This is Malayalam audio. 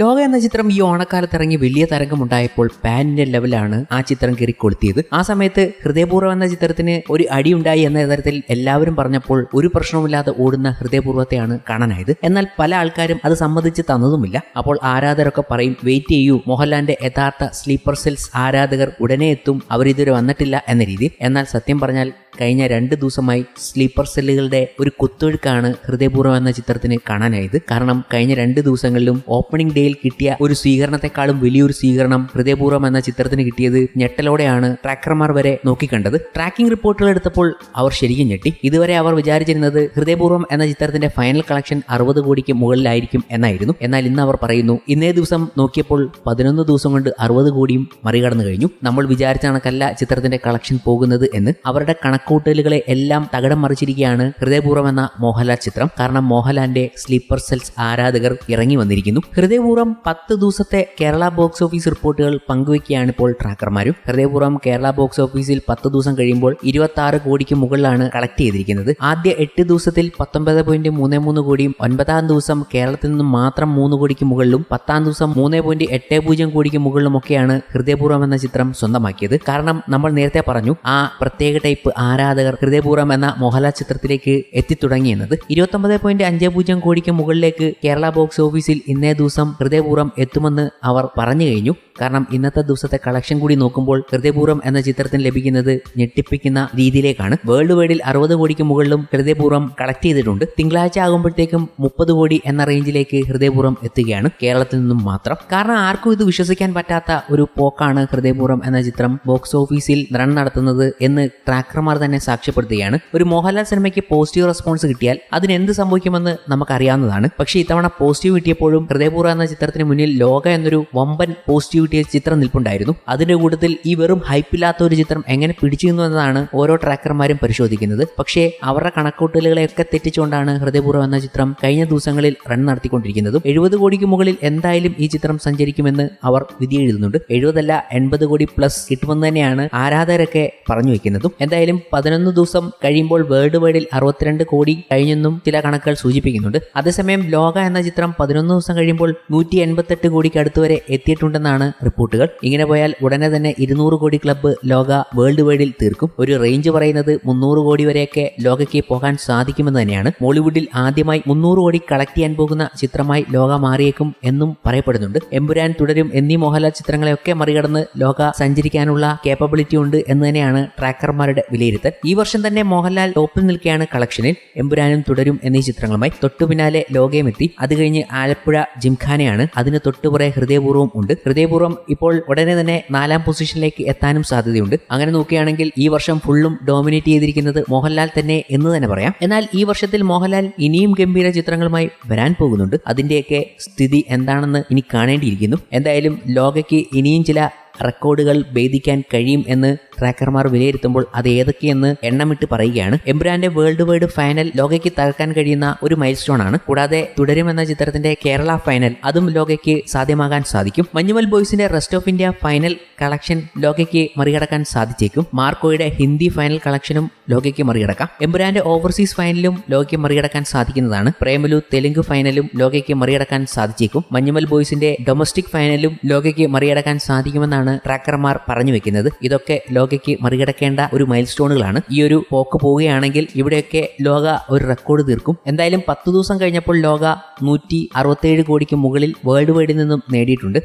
ലോക എന്ന ചിത്രം ഈ ഓണക്കാലത്ത് ഇറങ്ങി വലിയ തരംഗമുണ്ടായപ്പോൾ പാനിന്റെ ലെവലാണ് ആ ചിത്രം കയറി കൊളുത്തിയത്. ആ സമയത്ത് ഹൃദയപൂർവം എന്ന ചിത്രത്തിന് ഒരു അടി ഉണ്ടായി എന്ന തരത്തിൽ എല്ലാവരും പറഞ്ഞപ്പോൾ ഒരു പ്രശ്നവുമില്ലാതെ ഓടുന്ന ഹൃദയപൂർവത്തെയാണ് കാണാനായത്. എന്നാൽ പല ആൾക്കാരും അത് സമ്മതിച്ച് തന്നതുമില്ല. അപ്പോൾ ആരാധകരൊക്കെ പറയും വെയിറ്റ് ചെയ്യൂ മോഹൻലാലിന്റെ യഥാർത്ഥ സ്ലീപ്പർ സെൽസ് ആരാധകർ ഉടനെ എത്തും അവരിതുവരെ വന്നിട്ടില്ല എന്ന രീതി എന്നാൽ സത്യം പറഞ്ഞാൽ കഴിഞ്ഞ രണ്ട് ദിവസമായി സ്ലീപ്പർ സെല്ലുകളുടെ ഒരു കുത്തൊഴുക്കാണ് ഹൃദയപൂർവം എന്ന ചിത്രത്തിന് കാണാനായത്. കാരണം കഴിഞ്ഞ രണ്ട് ദിവസങ്ങളിലും ഓപ്പണിംഗ് ഡേയിൽ കിട്ടിയ ഒരു സ്വീകരണത്തെക്കാളും വലിയൊരു സ്വീകരണം ഹൃദയപൂർവം എന്ന ചിത്രത്തിന് കിട്ടിയത് ഞെട്ടലോടെയാണ് ട്രാക്കർമാർ വരെ നോക്കിക്കണ്ടത്. ട്രാക്കിംഗ് റിപ്പോർട്ടുകൾ എടുത്തപ്പോൾ അവർ ശരിക്കും ഞെട്ടി. ഇതുവരെ അവർ വിചാരിച്ചിരുന്നത് ഹൃദയപൂർവം എന്ന ചിത്രത്തിന്റെ ഫൈനൽ കളക്ഷൻ അറുപത് കോടിക്ക് മുകളിലായിരിക്കും എന്നായിരുന്നു. എന്നാൽ ഇന്ന് അവർ പറയുന്നു ഇന്നേ ദിവസം നോക്കിയപ്പോൾ പതിനൊന്ന് ദിവസം കൊണ്ട് അറുപത് കോടിയും മറികടന്നു കഴിഞ്ഞു. നമ്മൾ വിചാരിച്ച കണക്കല്ല ചിത്രത്തിന്റെ കളക്ഷൻ പോകുന്നത് എന്ന്. അവരുടെ കണക്കൂട്ടലുകളെ എല്ലാം തകടം മറിച്ചിരിക്കുകയാണ് ഹൃദയപൂർവം എന്ന മോഹൻലാൽ ചിത്രം. കാരണം മോഹൻലാലിന്റെ സ്ലീപ്പർ സെൽസ് ആരാധകർ ഇറങ്ങി വന്നിരിക്കുന്നു. ഹൃദയപൂർവം പത്ത് ദിവസത്തെ കേരള ബോക്സ് ഓഫീസ് റിപ്പോർട്ടുകൾ പങ്കുവയ്ക്കുകയാണ് ഇപ്പോൾ ട്രാക്കർമാരും. ഹൃദയപൂർവം കേരള ബോക്സ് ഓഫീസിൽ പത്ത് ദിവസം കഴിയുമ്പോൾ ഇരുപത്തി ആറ് കോടിക്ക് മുകളിലാണ് കളക്ട് ചെയ്തിരിക്കുന്നത്. ആദ്യ എട്ട് ദിവസത്തിൽ പത്തൊമ്പത് പോയിന്റ് മൂന്ന് മൂന്ന് കോടിയും ഒൻപതാം ദിവസം കേരളത്തിൽ നിന്നും മാത്രം മൂന്ന് കോടിക്ക് മുകളിലും പത്താം ദിവസം മൂന്ന് പോയിന്റ് എട്ട് പൂജ്യം കോടിക്ക് മുകളിലും ഒക്കെയാണ് ഹൃദയപൂർവം എന്ന ചിത്രം സ്വന്തമാക്കിയത്. കാരണം നമ്മൾ നേരത്തെ പറഞ്ഞു ആ പ്രത്യേക ടൈപ്പ് ആരാധകർ ഹൃദയപൂർവം എന്ന മോഹൻലാൽ ചിത്രത്തിലേക്ക് എത്തിത്തുടങ്ങിയെന്നത്. ഇരുപത്തൊമ്പത് പോയിന്റ് അഞ്ച് പൂജ്യം കോടിക്ക് മുകളിലേക്ക് കേരള ബോക്സ് ഓഫീസിൽ ഇന്നേ ദിവസം ഹൃദയപൂർവം എത്തുമെന്ന് അവർ പറഞ്ഞു കഴിഞ്ഞു. കാരണം ഇന്നത്തെ ദിവസത്തെ കളക്ഷൻ കൂടി നോക്കുമ്പോൾ ഹൃദയപൂർവം എന്ന ചിത്രത്തിന് ലഭിക്കുന്നത് ഞെട്ടിപ്പിക്കുന്ന രീതിയിലേക്കാണ്. വേൾഡ് വൈഡിൽ അറുപത് കോടിക്ക് മുകളിലും ഹൃദയപൂർവം കളക്ട് ചെയ്തിട്ടുണ്ട്. തിങ്കളാഴ്ച ആകുമ്പോഴത്തേക്കും മുപ്പത് കോടി എന്ന റേഞ്ചിലേക്ക് ഹൃദയപൂർവം എത്തുകയാണ് കേരളത്തിൽ നിന്നും മാത്രം. കാരണം ആർക്കും ഇത് വിശ്വസിക്കാൻ പറ്റാത്ത ഒരു പോക്കാണ് ഹൃദയപൂർവം എന്ന ചിത്രം ബോക്സ് ഓഫീസിൽ റൺ നടത്തുന്നത് എന്ന് ട്രാക്കർമാർ തന്നെ സാക്ഷ്യപ്പെടുത്തുകയാണ്. ഒരു മോഹൻലാൽ സിനിമയ്ക്ക് പോസിറ്റീവ് റെസ്പോൺസ് കിട്ടിയാൽ അതിന് എന്ത് സംഭവിക്കുമെന്ന് നമുക്കറിയാവുന്നതാണ്. പക്ഷേ ഇത്തവണ പോസിറ്റീവ് കിട്ടിയപ്പോഴും ഹൃദയപൂർവ എന്ന ചിത്രത്തിന് മുന്നിൽ ലോക എന്നൊരു വമ്പൻ പോസിറ്റീവ് കിട്ടിയ ചിത്രം നിൽപ്പുണ്ടായിരുന്നു. അതിന്റെ കൂട്ടത്തിൽ ഈ വെറും ഹൈപ്പില്ലാത്ത ഒരു ചിത്രം എങ്ങനെ പിടിച്ചിരുന്നു എന്നതാണ് ഓരോ ട്രാക്കർമാരും പരിശോധിക്കുന്നത്. പക്ഷേ അവരുടെ കണക്കൂട്ടലുകളെയൊക്കെ തെറ്റിച്ചുകൊണ്ടാണ് ഹൃദയപൂർവം എന്ന ചിത്രം കഴിഞ്ഞ ദിവസങ്ങളിൽ റൺ നടത്തിക്കൊണ്ടിരിക്കുന്നത്. എഴുപത് കോടിക്ക് മുകളിൽ എന്തായാലും ഈ ചിത്രം സഞ്ചരിക്കുമെന്ന് അവർ വിധി എഴുതുന്നുണ്ട് എഴുപതല്ല എൺപത് കോടി പ്ലസ് കിട്ടുമെന്ന് തന്നെയാണ് ആരാധകരൊക്കെ പറഞ്ഞു വെക്കുന്നതും. എന്തായാലും പതിനൊന്ന് ദിവസം കഴിയുമ്പോൾ വേൾഡ് വൈഡിൽ അറുപത്തിരണ്ട് കോടി കഴിഞ്ഞെന്നും ചില കണക്കുകൾ സൂചിപ്പിക്കുന്നുണ്ട്. അതേസമയം ലോക എന്ന ചിത്രം പതിനൊന്ന് ദിവസം കഴിയുമ്പോൾ നൂറ്റി എൺപത്തെട്ട് കോടിക്ക് അടുത്തുവരെ എത്തിയിട്ടുണ്ടെന്നാണ് റിപ്പോർട്ടുകൾ. ഇങ്ങനെ പോയാൽ ഉടനെ തന്നെ ഇരുന്നൂറ് കോടി ക്ലബ്ബ് ലോക വേൾഡ് വൈഡിൽ തീർക്കും. ഒരു റേഞ്ച് പറയുന്നത് മുന്നൂറ് കോടി വരെയൊക്കെ ലോകയ്ക്ക് പോകാൻ സാധിക്കുമെന്ന് തന്നെയാണ്. മോളിവുഡിൽ ആദ്യമായി മുന്നൂറ് കോടി കളക്ട് ചെയ്യാൻ പോകുന്ന ചിത്രമായി ലോക മാറിയേക്കും എന്നും പറയപ്പെടുന്നുണ്ട്. എമ്പുരാൻ തുടരും എന്നീ മോഹൻലാൽ ചിത്രങ്ങളെയൊക്കെ മറികടന്ന് ലോക സഞ്ചരിക്കാനുള്ള കേപ്പബിലിറ്റി ഉണ്ട് എന്ന് തന്നെയാണ് ട്രാക്കർമാരുടെ വിലയിരുത്തൽ. ഈ വർഷം തന്നെ മോഹൻലാൽ ടോപ്പിൽ നിൽക്കുകയാണ് കളക്ഷനിൽ. എമ്പുരാനും തുടരും എന്നീ ചിത്രങ്ങളുമായി തൊട്ടുപിന്നാലെ പിന്നാലെ ലോകയും അത് കഴിഞ്ഞ് ആലപ്പുഴ ജിംഖാനയാണ്. അതിന് തൊട്ടുപുറേ ഹൃദയപൂർവം ഉണ്ട്. ഹൃദയപൂർവം ഇപ്പോൾ ഉടനെ തന്നെ നാലാം പൊസിഷനിലേക്ക് എത്താനും സാധ്യതയുണ്ട്. അങ്ങനെ നോക്കുകയാണെങ്കിൽ ഈ വർഷം ഫുള്ളും ഡോമിനേറ്റ് ചെയ്തിരിക്കുന്നത് മോഹൻലാൽ തന്നെ എന്ന് തന്നെ പറയാം. എന്നാൽ ഈ വർഷത്തിൽ മോഹൻലാൽ ഇനിയും ഗംഭീര ചിത്രങ്ങളുമായി വരാൻ പോകുന്നുണ്ട്. അതിന്റെയൊക്കെ സ്ഥിതി എന്താണെന്ന് ഇനി കാണേണ്ടിയിരിക്കുന്നു. എന്തായാലും ലോകയ്ക്ക് ഇനിയും ചില റെക്കോർഡുകൾ ഭേദിക്കാൻ കഴിയും എന്ന് ട്രാക്കർമാർ വിലയിരുത്തുമ്പോൾ അത് ഏതൊക്കെയെന്ന് എണ്ണമിട്ട് പറയുകയാണ്. എംബ്രാന്റെ വേൾഡ് വൈഡ് ഫൈനൽ ലോകയ്ക്ക് തകർക്കാൻ കഴിയുന്ന ഒരു മൈൽ സ്റ്റോൺ ആണ്. കൂടാതെ തുടരുമെന്ന ചിത്രത്തിന്റെ കേരള ഫൈനൽ അതും ലോകയ്ക്ക് സാധ്യമാകാൻ സാധിക്കും. Manjummel ബോയ്സിന്റെ rest of India final collection ലോകയ്ക്ക് മറികടക്കാൻ സാധിച്ചേക്കും. മാർക്കോയുടെ ഹിന്ദി ഫൈനൽ കളക്ഷനും ലോകയ്ക്ക് മറികടക്കാം. എംബ്രാന്റെ ഓവർസീസ് ഫൈനലും ലോകയ്ക്ക് മറികടക്കാൻ സാധിക്കുന്നതാണ്. പ്രേമലു തെലുങ്ക് ഫൈനലും ലോകയ്ക്ക് മറികടക്കാൻ സാധിച്ചേക്കും. മഞ്ഞുമൽ ബോയ്സിന്റെ ഡൊമസ്റ്റിക് ഫൈനലും ലോകയ്ക്ക് മറികടക്കാൻ സാധിക്കുമെന്നാണ് ട്രാക്കർമാർ പറഞ്ഞു വെക്കുന്നത്. ഇതൊക്കെ ലോകയ്ക്ക് മറികടക്കേണ്ട ഒരു മൈൽ സ്റ്റോണുകളാണ് ഈ ഒരു പോക്ക് പോവുകയാണെങ്കിൽ ഇവിടെയൊക്കെ ലോക ഒരു റെക്കോർഡ് തീർക്കും. എന്തായാലും പത്ത് ദിവസം കഴിഞ്ഞപ്പോൾ ലോക നൂറ്റി അറുപത്തേഴ് കോടിക്ക് മുകളിൽ വേൾഡ് വൈഡിൽ നിന്നും നേടിയിട്ടുണ്ട്.